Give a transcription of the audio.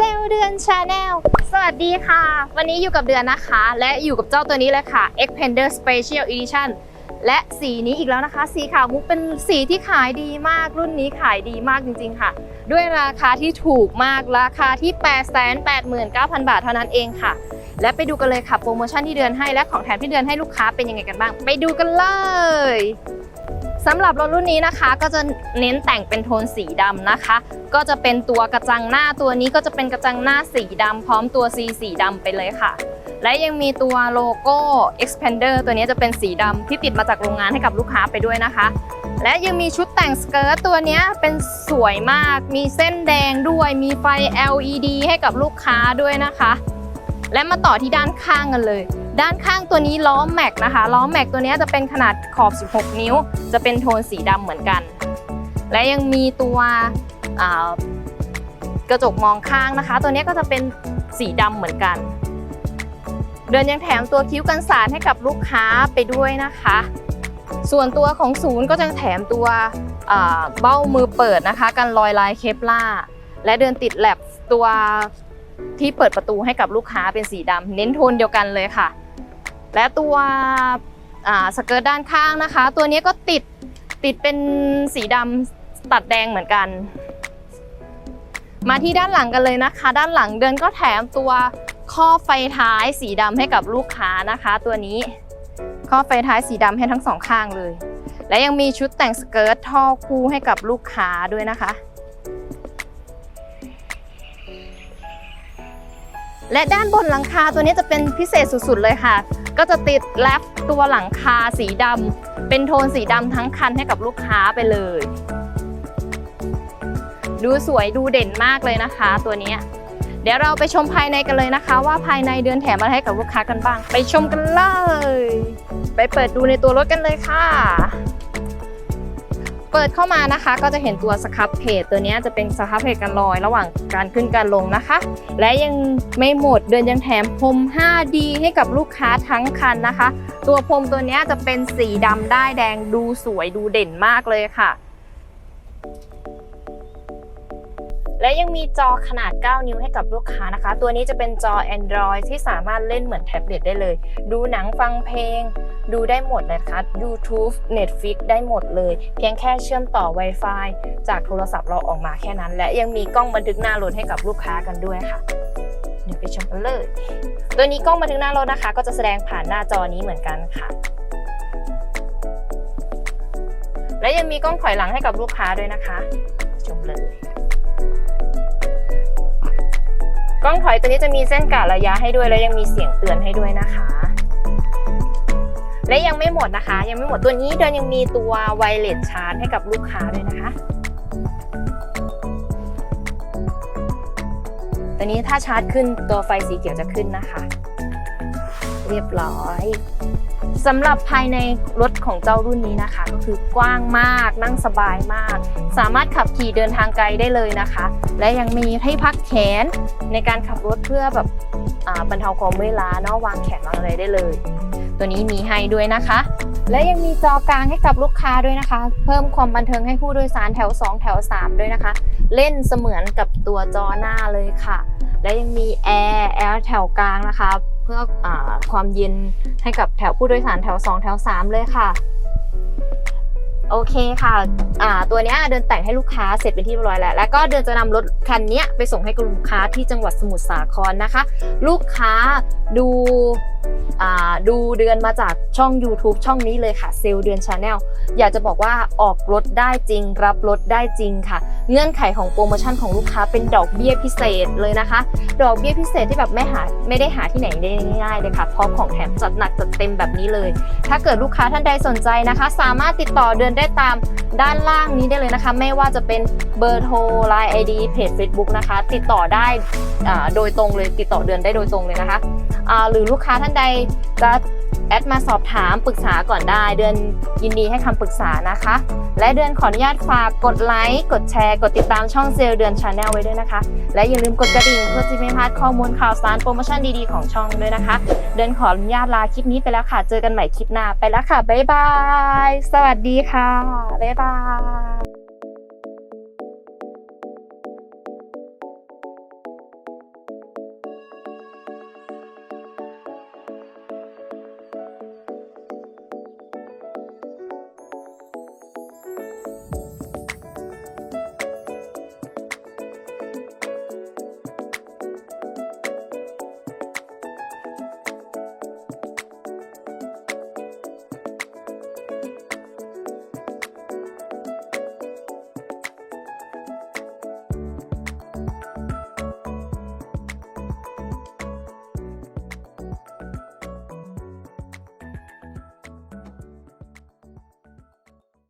เซลเดือนชาแนลสวัสดีค่ะ วันนี้อยู่กับเดือนนะคะ และอยู่กับเจ้าตัวนี้เลยค่ะ Expander Special Edition และสีนี้อีกแล้วนะคะ สีขาวมุกเป็นสีที่ขายดีมาก รุ่นนี้ขายดีมากจริง ๆ ค่ะ ด้วยราคาที่ถูกมากราคาที่ 889,000 บาทเท่านั้นเองค่ะ และไปดูกันเลยค่ะโปรโมชั่นที่เดือนให้และของแถมที่เดือนให้ลูกค้าเป็นยังไงกันบ้าง ไปดูกันเลย สำหรับรถรุ่นนี้นะคะ ก็จะเน้นแต่งเป็นโทนสีดำนะคะ ก็จะเป็นตัวกระจังหน้าตัวนี้ก็จะเป็นกระจังหน้าสีดำพร้อมตัว C สีดำไปเลยค่ะ และยังมีตัวโลโก้ expander ตัวนี้จะเป็นสีดำที่ติดมาจากโรงงานให้กับลูกค้าไปด้วยนะคะ และยังมีชุดแต่งสเกิร์ตตัวนี้เป็นสวยมาก มีเส้นแดงด้วย มีไฟ LED ให้กับลูกค้าด้วยนะคะ และมาต่อที่ด้านข้างกันเลย ด้านข้างตัวนี้ล้อแม็กนะคะ ล้อแม็กตัวนี้จะเป็นขนาดขอบ 16 นิ้ว จะเป็นโทนสีดำเหมือนกัน และยังมีตัวกระจกมองข้างนะคะ ตัวนี้ก็จะเป็นสีดำเหมือนกัน เดินยังแถมตัวคิ้วกันสาดให้กับลูกค้าไปด้วยนะคะ ส่วนตัวของศูนย์ก็จะแถมตัวเบ้ามือเปิดนะคะกันรอยลายเคปล่าและเดินติดแลบตัวที่เปิดประตูให้กับลูกค้าเป็นสีดำเน้นโทนเดียวกันเลยค่ะ และตัวสเกิร์ตด้านข้างนะคะ ตัวนี้ก็ติดติดเป็นสีดำตัดแดงเหมือนกัน มาที่ด้านหลังกันเลยนะคะ ด้านหลังเดินก็แถมตัวข้อไฟท้ายสีดำให้กับลูกค้านะคะ ตัวนี้ข้อไฟท้ายสีดำให้ทั้งสองข้างเลย และยังมีชุดแต่งสเกิร์ตท่อคู่ให้กับลูกค้าด้วยนะคะและด้านบนหลังคาตัวนี้จะเป็นพิเศษสุดๆเลยค่ะ ก็จะติดแรปตัวหลังคาสีดำเป็นโทนสีดำทั้งคันให้กับลูกค้าไปเลย ดูสวยดูเด่นมากเลยนะคะ ตัวนี้เดี๋ยวเราไปชมภายในกันเลยนะคะ ว่าภายในเดือนแถมอะไรให้กับลูกค้ากันบ้าง ไปชมกันเลย ไปเปิดดูในตัวรถกันเลยค่ะ เปิดเข้ามานะคะ ก็จะเห็นตัวสครับเพจตัวนี้จะเป็นสครับเพจกันลอยระหว่างการขึ้นการลงนะคะ และยังไม่หมดเดือนยังแถมพรม 5D ให้กับลูกค้าทั้งคันนะคะ ตัวพรมตัวนี้จะเป็นสีดำได้แดงดูสวยดูเด่นมากเลยค่ะ และยังมีจอขนาด 9 นิ้วให้กับลูกค้านะคะ ตัวนี้จะเป็นจอ Android ที่สามารถเล่นเหมือนแท็บเล็ตได้เลย ดูหนังฟังเพลง ดูได้หมดเลยนะคะ YouTube Netflix ได้หมดเลย เพียงแค่เชื่อมต่อ Wi-Fi จากโทรศัพท์เราออกมาแค่นั้น และยังมีกล้องบันทึกหน้ารถให้กับลูกค้ากันด้วยค่ะเดี๋ยวไปชมกันเลย ตัวนี้กล้องบันทึกหน้ารถนะคะ ก็จะแสดงผ่านหน้าจอนี้เหมือนกันค่ะและยังมีกล้องถอยหลังให้กับลูกค้าด้วยนะคะ ชมเลย กล้องถอยตัวนี้จะมีเส้นกะระยะให้ด้วย แล้วยังมีเสียงเตือนให้ด้วยนะคะ และยังไม่หมดนะคะ ยังไม่หมดตัวนี้เดินยังมีตัวไวเลสชาร์จให้กับลูกค้าด้วยนะคะตัวนี้ถ้าชาร์จขึ้นตัวไฟสีเขียวจะขึ้นนะคะ เรียบร้อย สำหรับภายในรถของเจ้ารุ่นนี้นะคะ ก็คือกว้างมากนั่งสบายมาก สามารถขับขี่เดินทางไกลได้เลยนะคะ และยังมีให้พักแขนในการขับรถเพื่อแบบบรรเทาความเมื่อยล้าเนาะวางแขนวางอะไรได้เลย ตัวนี้มีให้ด้วยนะคะ และยังมีจอกลางให้กับลูกค้าด้วยนะคะ เพิ่มความบันเทิงให้ผู้โดยสารแถว 2 แถว 3 ด้วยนะคะ เล่นเสมือนกับตัวจอหน้าเลยค่ะ และยังมีแอร์แอร์แถวกลางนะคะ พื่ออความเย็นให้กับแถวผู้โดยสารแถว 2 แถว 3 เลยค่ะ โอเคค่ะะตัวนี้เดินแต่งให้ลูกค้าเสร็จเป็นที่เรียบร้อยแล้ว แล้วก็เดินจะนำรถคันนี้ไปส่งให้กับลูกค้าที่จังหวัดสมุทรสาครนะคะ ลูกค้าดู ดูเดือนมาจากช่อง YouTube ช่องนี้เลยค่ะเซลเดือนชาแนลอยากจะบอกว่าออกรถได้จริง รับรถได้จริงค่ะ เงื่อนไขของโปรโมชั่นของลูกค้าเป็นดอกเบี้ยพิเศษเลยนะคะ ดอกเบี้ยพิเศษที่แบบไม่หาไม่ได้หาที่ไหนได้ง่ายๆเลยค่ะพร้อมของแถมจัดหนักจัดเต็มแบบนี้เลย ถ้าเกิดลูกค้าท่านใดสนใจนะคะ สามารถติดต่อเดือนได้ตามด้านล่างนี้ได้เลยนะคะ ไม่ว่าจะเป็นเบอร์โทร Line ID เพจ Facebook นะคะ ติดต่อได้โดยตรงเลยติดต่อเดือนได้โดยตรงเลยนะคะหรือลูกค้าท่านใดจะแอดมาสอบถามปรึกษาก่อนได้ เดือนยินดีให้คำปรึกษานะคะ และเดือนขออนุญาตฝากกดไลค์กดแชร์ กดติดตามช่องเซลเดือนชาแนลไว้ด้วยนะคะ และอย่าลืมกดกระดิ่งเพื่อจะไม่พลาดข้อมูลข่าวสารโปรโมชั่นดีๆของช่องด้วยนะคะ เดือนขออนุญาตลาคลิปนี้ไปแล้วค่ะ เจอกันใหม่คลิปหน้าไปแล้วค่ะบ๊ายบาย สวัสดีค่ะบ๊ายบาย